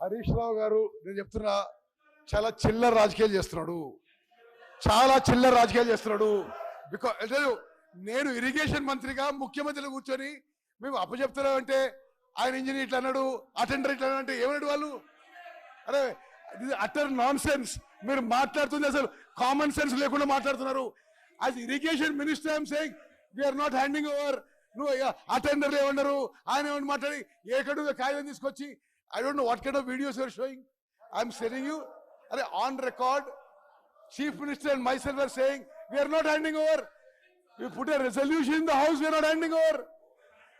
హరీష్ రావు గారు నేను చెప్తున్నా చాలా చిల్లర రాజకీయాలు చేస్తున్నాడు. చాలా చిల్లర రాజకీయాలు చేస్తున్నాడు. బికాజ్ నేను ఇరిగేషన్ మంత్రిగా ముఖ్యమంత్రిలో కూర్చొని మేము అప్పచెప్తున్నామంటే ఆయన ఇంజనీర్ ఇట్లా అన్నాడు అటెండర్ ఇట్లా అన్నాడు అంటే ఏమన్నాడు వాళ్ళు? అరే ఇది అటర్ నాన్ సెన్స్ మీరు మాట్లాడుతుంది అసలు కామన్ సెన్స్ లేకుండా మాట్లాడుతున్నారు. As irrigation minister I'm saying we're not handing over నువ్వు అటెండర్లు ఏమన్నారు? ఆయన ఏమన్నా మాట్లాడి ఏకడు కాగితం తీసుకొచ్చి I don't know what kind of videos you're showing I'm telling you అరే on record chief minister and myself are saying we're not handing over you put a resolution in the house we're not handing over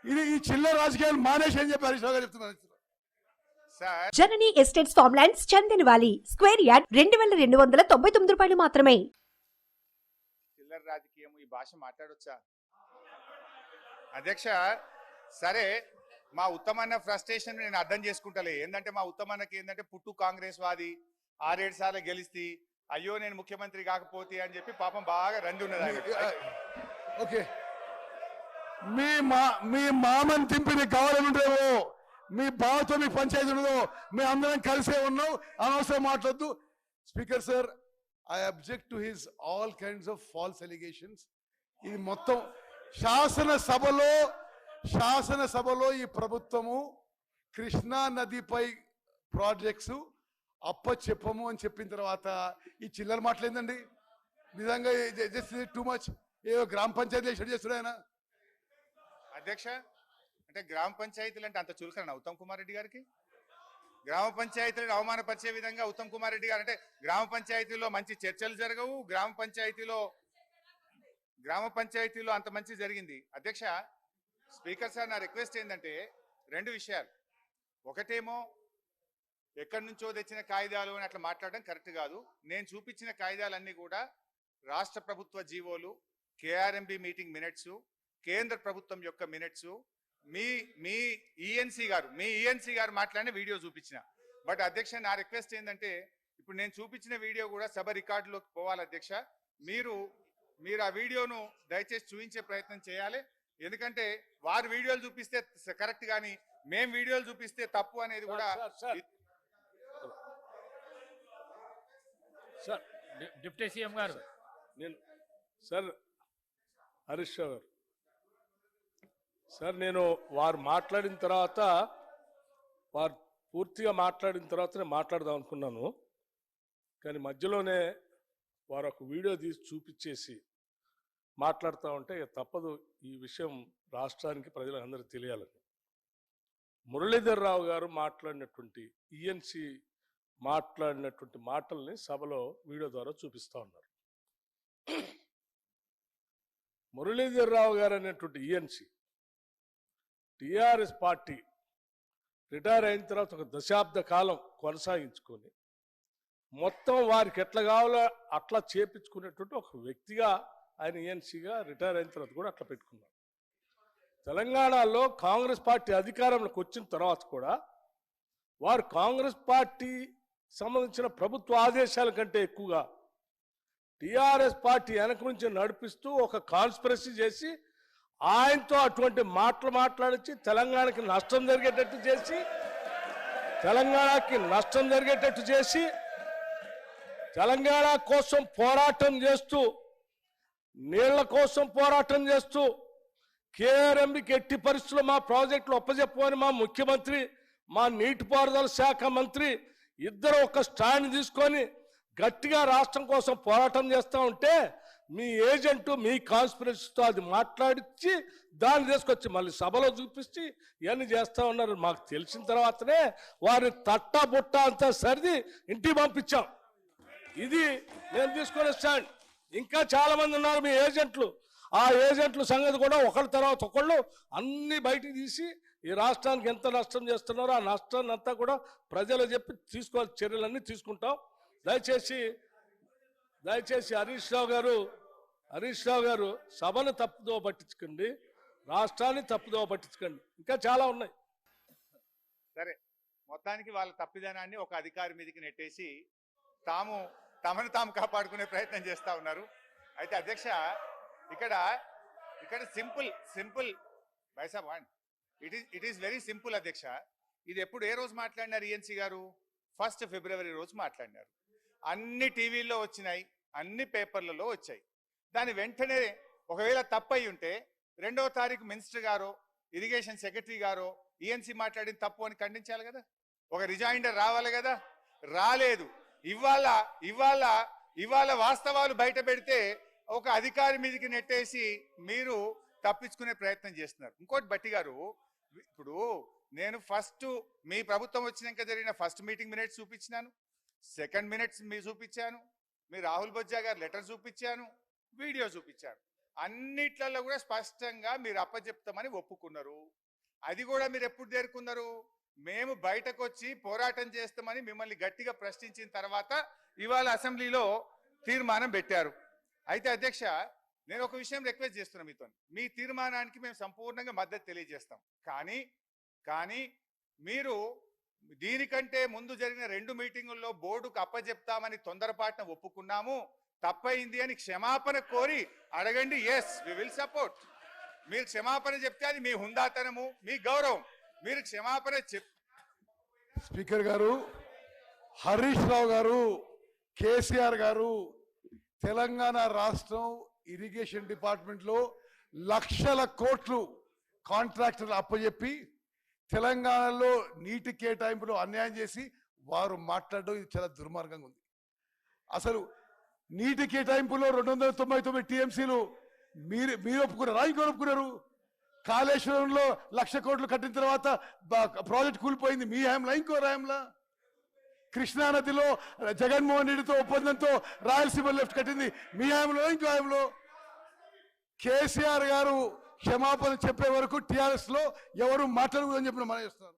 ఇది ఈ చిల్లర రాజకీయాలు మానేసి అని చెప్పి హరీష్ రావు గారు చెప్తున్నారు. Janani estates farm lands Chandanvelly square yard రెండు వేల రెండు వందల తొంభై తొమ్మిది రూపాయలు మాత్రమే. చిల్లర రాజకీయం ఈ భాష మాట్లాడొచ్చా? అధ్యక్ష సరే మా ఉత్తమన్న ఫ్రస్ట్రేషన్ నేను అర్థం చేసుకుంటలే. ఏంటంటే మా ఉత్తమన్నకి ఏంటంటే పుట్టు కాంగ్రెస్ వాది. ఆరేడు సార్లు గెలిస్తే అయ్యో నేను ముఖ్యమంత్రి కాకపోతే అని చెప్పి పాపం బాగా రంది ఉన్నది. ఓకే. మీ మా మీ మామని తింపి నీకు కావాలనుంటేవో మీ బావతో మీకు పంచాయతీ ఉండదు మీ అందరం కలిసే ఉన్నాం అనవసరం మాట్లాడద్దు. Speaker sir I object to his all kinds of false allegations ఇది మొత్తం శాసనసభలో శాసనసభలో ఈ ప్రభుత్వము కృష్ణా నదిపై ప్రాజెక్ట్స్ అప్ప చెప్పము అని చెప్పిన తర్వాత ఈ చిల్లర మాటలేందండి నిజంగా జస్ట్ టూ మచ్ ఏదో గ్రామ పంచాయతీ షెడ్ చేస్తున్నాడు ఆయన. అధ్యక్ష అంటే గ్రామ పంచాయతీలు అంటే అంత చులకన ఉత్తమ్ కుమార్ రెడ్డి గారికి? గ్రామ పంచాయతీలను అవమానపరిచే విధంగా ఉత్తమ్ కుమార్ రెడ్డి గారు అంటే గ్రామ పంచాయతీలో మంచి చర్చలు జరగవు గ్రామ పంచాయతీలో గ్రామ పంచాయతీలో అంత మంచి జరిగింది. అధ్యక్ష స్పీకర్ సార్ నా రిక్వెస్ట్ ఏంటంటే రెండు విషయాలు. ఒకటేమో ఎక్కడి నుంచో తెచ్చిన కాగితాలు అని అట్లా మాట్లాడడం కరెక్ట్ కాదు. నేను చూపించిన కాగితాలన్నీ కూడా రాష్ట్ర ప్రభుత్వ జీవోలు కేఆర్ఎంబి మీటింగ్ మినిట్స్ కేంద్ర ప్రభుత్వం యొక్క మినిట్స్ మీ మీ ఈఎన్సీ గారు మీ ఈఎన్సీ గారు మాట్లాడిన వీడియో చూపించిన. బట్ అధ్యక్ష నా రిక్వెస్ట్ ఏంటంటే ఇప్పుడు నేను చూపించిన వీడియో కూడా సభ రికార్డులోకి పోవాలి అధ్యక్ష. మీరు మీరు ఆ వీడియోను దయచేసి చూపించే ప్రయత్నం చేయాలి. ఎందుకంటే వారు వీడియోలు చూపిస్తే కరెక్ట్ కానీ మేం వీడియోలు చూపిస్తే తప్పు అనేది కూడా సార్ డిప్యూటీ సీఎం గారు. నేను సార్ హరీష్ రావు గారు. సార్ నేను వారు మాట్లాడిన తర్వాత వారు పూర్తిగా మాట్లాడిన తర్వాత నేను మాట్లాడదాం అనుకున్నాను. కానీ మధ్యలోనే వారు ఒక వీడియో తీసి చూపించేసి మాట్లాడుతూ ఉంటే తప్పదు. ఈ విషయం రాష్ట్రానికి ప్రజలందరికీ తెలియాలని. మురళీధర్ రావు గారు మాట్లాడినటువంటి ఈఎన్సి మాట్లాడినటువంటి మాటల్ని సభలో వీడియో ద్వారా చూపిస్తా ఉన్నారు. మురళీధర్ రావు గారు అనేటువంటి ఈఎన్సి టిఆర్ఎస్ పార్టీ రిటైర్ అయిన తర్వాత ఒక దశాబ్ద కాలం కొనసాగించుకొని మొత్తం వారికి ఎట్లా కావాలో అట్లా చేపించుకునేటువంటి ఒక వ్యక్తిగా ఆయన ఈఎన్సీగా రిటైర్ అయిన తర్వాత కూడా అట్లా పెట్టుకున్నారు తెలంగాణలో కాంగ్రెస్ పార్టీ అధికారంలోకి వచ్చిన తర్వాత కూడా వారు కాంగ్రెస్ పార్టీ సంబంధించిన ప్రభుత్వ ఆదేశాల కంటే ఎక్కువగా టీఆర్ఎస్ పార్టీ వెనక నుంచి నడిపిస్తూ ఒక కాన్స్పిరసీ చేసి ఆయనతో అటువంటి మాటలు మాట్లాడించి తెలంగాణకి నష్టం జరిగేటట్టు చేసి తెలంగాణకి నష్టం జరిగేటట్టు చేసి తెలంగాణ కోసం పోరాటం చేస్తూ నీళ్ళ కోసం పోరాటం చేస్తూ కేఆర్ఎంబికి ఎట్టి పరిస్థితుల్లో మా ప్రాజెక్టులు ఒప్పజెప్పమని మా ముఖ్యమంత్రి మా నీటిపారుదల శాఖ మంత్రి ఇద్దరు ఒక స్టాండ్ తీసుకొని గట్టిగా రాష్ట్రం కోసం పోరాటం చేస్తూ ఉంటే మీ ఏజెంటు మీ కాన్స్పిరసీతో అది మాట్లాడించి దాన్ని తీసుకొచ్చి మళ్ళీ సభలో చూపించి ఇవన్నీ చేస్తూ ఉన్నారు. మాకు తెలిసిన తర్వాతనే వారిని తట్ట బుట్ట అంతా సరిది ఇంటికి పంపించాం. ఇది నేను తీసుకునే స్టాండ్. ఇంకా చాలా మంది ఉన్నారు మీ ఏజెంట్లు. ఆ ఏజెంట్ల సంగతి కూడా ఒకళ్ళ తర్వాత ఒకళ్ళు అన్ని బయటికి తీసి ఈ రాష్ట్రానికి ఎంత నష్టం చేస్తున్నారో ఆ నష్టాన్ని అంతా కూడా ప్రజలు చెప్పి తీసుకోవాలి చర్యలన్నీ తీసుకుంటాం. దయచేసి దయచేసి హరీష్ రావు గారు హరీష్ రావు గారు సభను తప్పుదో పట్టించుకోండి. రాష్ట్రాన్ని తప్పుదో పట్టించుకోండి. ఇంకా చాలా ఉన్నాయి. సరే. మొత్తానికి వాళ్ళ తప్పిదనాన్ని ఒక అధికారి మీదకి నెట్టేసి తాము తమను తాము కాపాడుకునే ప్రయత్నం చేస్తూ ఉన్నారు. అయితే అధ్యక్ష ఇక్కడ ఇక్కడ సింపుల్ సింపుల్ బైసా one. It is it is very simple అధ్యక్ష. ఇది ఎప్పుడు ఏ రోజు మాట్లాడినారు ఈఎన్సీ గారు? ఫస్ట్ ఫిబ్రవరి రోజు మాట్లాడినారు. అన్ని టీవీల్లో వచ్చినాయి అన్ని పేపర్లలో వచ్చాయి. దాని వెంటనే ఒకవేళ తప్పయి ఉంటే రెండవ తారీఖు మినిస్టర్ గారో ఇరిగేషన్ సెక్రటరీ గారో ఈఎన్సీ మాట్లాడిన తప్పు అని ఖండించాలి కదా? ఒక రిజైండర్ రావాలి కదా? రాలేదు. ఇవాళ ఇవాళ ఇవాళ వాస్తవాలు బయట పెడితే ఒక అధికారి మీదకి నెట్టేసి మీరు తప్పించుకునే ప్రయత్నం చేస్తున్నారు. ఇంకోటి బట్టి గారు ఇప్పుడు నేను ఫస్ట్ మీ ప్రభుత్వం వచ్చినాక జరిగిన ఫస్ట్ మీటింగ్ మినిట్స్ చూపించినాను. సెకండ్ మినిట్స్ మీ చూపించాను. మీ రాహుల్ బొజ్జా గారు లెటర్ చూపించాను. వీడియో చూపించాను. అన్నిట్లలో కూడా స్పష్టంగా మీరు అప్పచెప్తామని ఒప్పుకున్నారు. అది కూడా మీరు ఎప్పుడు చేరుకున్నారు మేము బయటకు వచ్చి పోరాటం చేస్తామని మిమ్మల్ని గట్టిగా ప్రశ్నించిన తర్వాత ఇవాళ అసెంబ్లీలో తీర్మానం పెట్టారు. అయితే అధ్యక్ష నేను ఒక విషయం రిక్వెస్ట్ చేస్తున్నా మీతో. మీ తీర్మానానికి మేము సంపూర్ణంగా మద్దతు తెలియజేస్తాం. కానీ కానీ మీరు దీనికంటే ముందు జరిగిన రెండు మీటింగుల్లో బోర్డుకు అప్పజెప్తామని తొందరపాటున ఒప్పుకున్నాము. తప్పైంది అని క్షమాపణ కోరి అడగండి. ఎస్ వి విల్ సపోర్ట్ మీరు క్షమాపణ చెప్తే అది మీ హుందాతనము మీ గౌరవం. మీరు క్షమాపణ చెప్ స్పీకర్ గారు హరీష్ రావు గారు కేసీఆర్ గారు తెలంగాణ రాష్ట్రం ఇరిగేషన్ డిపార్ట్మెంట్లో లక్షల కోట్లు కాంట్రాక్టర్లు అప్పచెప్పి తెలంగాణలో నీటి కేటాయింపులో అన్యాయం చేసి వారు మాట్లాడడం ఇది చాలా దుర్మార్గంగా ఉంది. అసలు నీటి కేటాయింపులో రెండు వందల తొంభై తొమ్మిది టీఎంసీలు మీరు మీరు ఒప్పుకున్నారా? ఇంకో ఒప్పుకున్నారు? కాళేశ్వరంలో లక్ష కోట్లు కట్టిన తర్వాత ప్రాజెక్ట్ కూలిపోయింది. మీ హయాంలా ఇంకో రాయంలా కృష్ణానదిలో జగన్మోహన్ రెడ్డితో ఒప్పందంతో రాయలసీమ లెఫ్ట్ కట్టింది. మీ హయాంలో ఇంకో హయాంలో? కేసీఆర్ గారు క్షమాపణ చెప్పే వరకు టీఆర్ఎస్లో ఎవరు మాట్లాడకూడదని చెప్పిన మనం చేస్తున్నారు